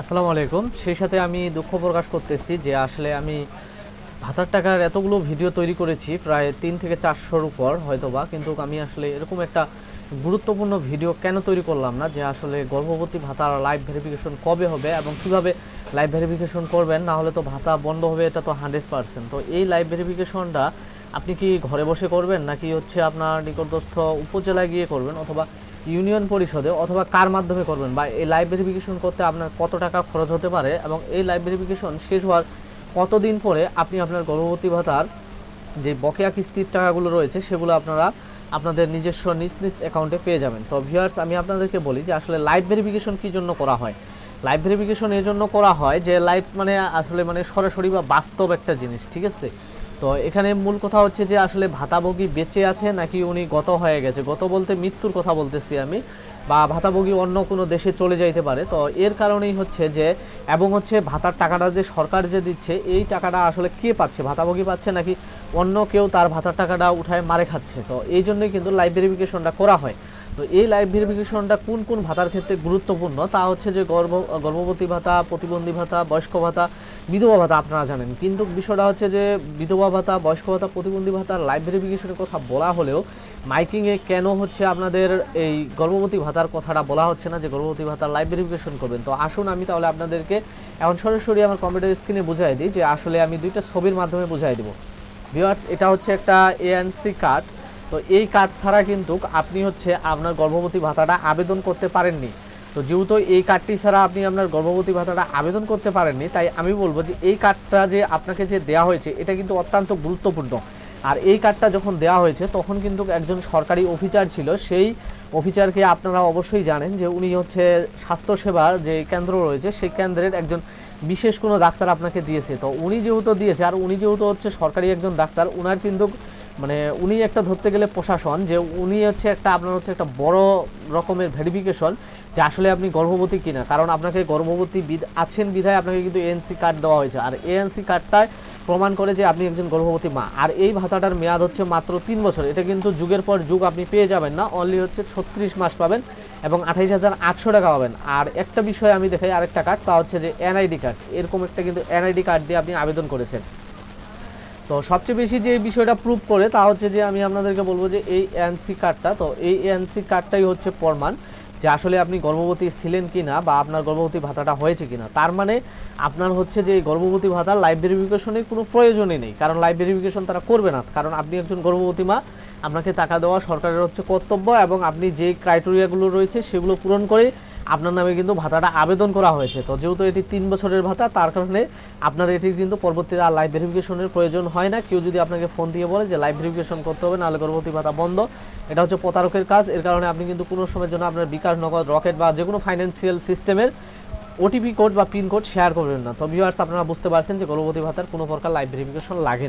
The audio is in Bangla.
আসসালামু আলাইকুম। সেই সাথে আমি দুঃখ প্রকাশ করতেছি যে আসলে আমি ভাতার টাকার এতগুলো ভিডিও তৈরি করেছি, প্রায় তিন থেকে চারশোর উপর হয়তোবা। কিন্তু আমি আসলে এরকম একটা গুরুত্বপূর্ণ ভিডিও কেন তৈরি করলাম না? যে আসলে গর্ভবতী ভাতার লাইভ ভেরিফিকেশন কবে হবে এবং কীভাবে লাইভ ভেরিফিকেশন করবেন? না হলে তো ভাতা বন্ধ হবে, এটা তো হান্ড্রেড পার্সেন্ট তো এই লাইভ ভেরিফিকেশনটা আপনি কি ঘরে বসে করবেন নাকি হচ্ছে আপনার নিকটস্থ উপজেলায় গিয়ে করবেন অথবা ইউনিয়ন পরিষদে অথবা কার মাধ্যমে করবেন? বা এই লাইভ ভেরিফিকেশন করতে আপনার কত টাকা খরচ হতে পারে এবং এই লাইভ ভেরিফিকেশন শেষ হওয়ার কতদিন পরে আপনি আপনার গর্ভবতী ভাতার যে বকেয়া কিস্তির টাকাগুলো রয়েছে সেগুলো আপনারা আপনাদের নিজস্ব নিজ নিজ অ্যাকাউন্টে পেয়ে যাবেন। তো ভিউয়ার্স আমি আপনাদেরকে বলি যে আসলে লাইভ ভেরিফিকেশন কী জন্য করা হয়? লাইভ ভেরিফিকেশন এই জন্য করা হয় যে লাইভ মানে আসলে মানে সরাসরি বা বাস্তব একটা জিনিস, ঠিক আছে? তো এখানে মূল কথা হচ্ছে যে আসলে ভাতাভোগী বেঁচে আছে নাকি উনি গত হয়ে গেছে? গত বলতে মৃত্যুর কথা বলতেছি আমি। বা ভাতাভোগী অন্য কোনো দেশে চলে যাইতে পারে। তো এর কারণেই হচ্ছে যে, এবং হচ্ছে ভাতার টাকাটা যে সরকার যে দিচ্ছে, এই টাকাটা আসলে কে পাচ্ছে? ভাতাভোগী পাচ্ছে নাকি অন্য কেউ তার ভাতার টাকাটা উঠায় মারে খাচ্ছে? তো এই জন্যই কিন্তু লাইভ ভেরিফিকেশনটা করা হয়। তো এই লাইভ ভেরিফিকেশনটা কোন কোন ভাতার ক্ষেত্রে গুরুত্বপূর্ণ? তা হচ্ছে যে গর্ভ গর্ভবতী ভাতা, প্রতিবন্ধী ভাতা, বয়স্ক ভাতা বিধবা ভাতা আপনারা জানেন। কিন্তু বিষয়টা হচ্ছে যে, বিধবা ভাতা, বয়স্ক ভাতা, প্রতিবন্ধী ভাতার লাইভ ভেরিফিকেশনের কথা বলা হলেও মাইকিংয়ে কেন হচ্ছে আপনাদের এই গর্ভবতী ভাতার কথাটা বলা হচ্ছে না যে গর্ভবতী ভাতার লাইভ ভেরিফিকেশন করবেন? তো আসুন আমি তাহলে আপনাদেরকে এখন সরাসরি আমার কম্পিউটার স্ক্রিনে বুঝাই দিই যে আসলে আমি দুইটা ছবির মাধ্যমে বুঝাই দেবো। ভিউয়ার্স এটা হচ্ছে একটা এএনসি কার্ড তো এই কার্ড ছাড়া কিন্তু আপনি হচ্ছে আপনার গর্ভবতী ভাতাটা আবেদন করতে পারেননি। তো যেহেতু এই কার্ডটি ছাড়া আপনি আপনার গর্ভবতী ভাতাটা আবেদন করতে পারেননি, তাই আমি বলব যে এই কার্ডটা যে আপনাকে যে দেওয়া হয়েছে, এটা কিন্তু অত্যন্ত গুরুত্বপূর্ণ। আর এই কার্ডটা যখন দেওয়া হয়েছে, তখন কিন্তু একজন সরকারি অফিসার ছিল, সেই অফিসারকে আপনারা অবশ্যই জানেন যে উনি হচ্ছে স্বাস্থ্যসেবার যে কেন্দ্র রয়েছে, সেই কেন্দ্রের একজন বিশেষ কোনো ডাক্তার আপনাকে দিয়েছে। তো উনি যেহেতু দিয়েছে, আর উনি যেহেতু হচ্ছে সরকারি একজন ডাক্তার, উনার কিন্তু মানে উনি একটা ধরতে গেলে প্রশাসন যে উনি হচ্ছে একটা, আপনার হচ্ছে একটা বড় রকমের ভেরিফিকেশন যে আসলে আপনি গর্ভবতী কিনা। কারণ আপনাকে গর্ভবতী আছেন বিধায় আপনাকে কিন্তু এএনসি কার্ড দেওয়া হয়েছে। আর এএনসি কার্ডটায় প্রমাণ করে যে আপনি একজন গর্ভবতী মা। আর এই ভাতাটার মেয়াদ হচ্ছে মাত্র তিন বছর। এটা কিন্তু যুগের পর যুগ আপনি পেয়ে যাবেন না। অনলি হচ্ছে ছত্রিশ মাস পাবেন এবং আঠাইশ হাজার আটশো টাকা পাবেন। আর একটা বিষয় আমি দেখাই আরেকটা কার্ড তা হচ্ছে যে এনআইডি কার্ড এরকম একটা কিন্তু এনআইডি কার্ড দিয়ে আপনি আবেদন করেছেন। তো সবচেয়ে বেশি যে বিষয়টা প্রুভ করে তা হচ্ছে যে আমি আপনাদেরকে বলব যে এই এনসি কার্ডটা তো এই এনসি কার্ডটাই হচ্ছে প্রমাণ যে আসলে আপনি গর্ভবতী ছিলেন কি না বা আপনার গর্ভবতী ভাতাটা হয়েছে কি না তার মানে আপনার হচ্ছে যে গর্ভবতী ভাতার লাইভ ভেরিফিকেশনের কোনো প্রয়োজনই নেই। কারণ লাইভ ভেরিফিকেশন তারা করবে না। কারণ আপনি একজন গর্ভবতী মা, আপনাকে টাকা দেওয়া সরকারের হচ্ছে কর্তব্য এবং আপনি যে ক্রাইটেরিয়াগুলো রয়েছে সেগুলো পূরণ করে আপনার নামে কিন্তু ভাতাটা আবেদন করা হয়েছে। তো যেহেতু এটি তিন বছরের ভাতা, তার কারণে আপনার এটির কিন্তু পরবর্তীতে আর লাইভ ভেরিফিকেশনের প্রয়োজন হয় না। কেউ যদি আপনাকে ফোন দিয়ে বলে যে লাইভ ভেরিফিকেশন করতে হবে, নাহলে গর্ভবতী ভাতা বন্ধ। এটা হচ্ছে প্রতারকের কাজ। এর কারণে আপনি কিন্তু কোনো সময়ের জন্য আপনার বিকাশ, নগদ, রকেট বা যে কোনো ফাইন্যান্সিয়াল সিস্টেমের ওটিপি কোড বা পিন কোড শেয়ার করবেন না। তো ভিউয়ার্স আপনারা বুঝতে পারছেন যে গর্ভবতী ভাতার কোনো প্রকার লাইভ ভেরিফিকেশন লাগে না।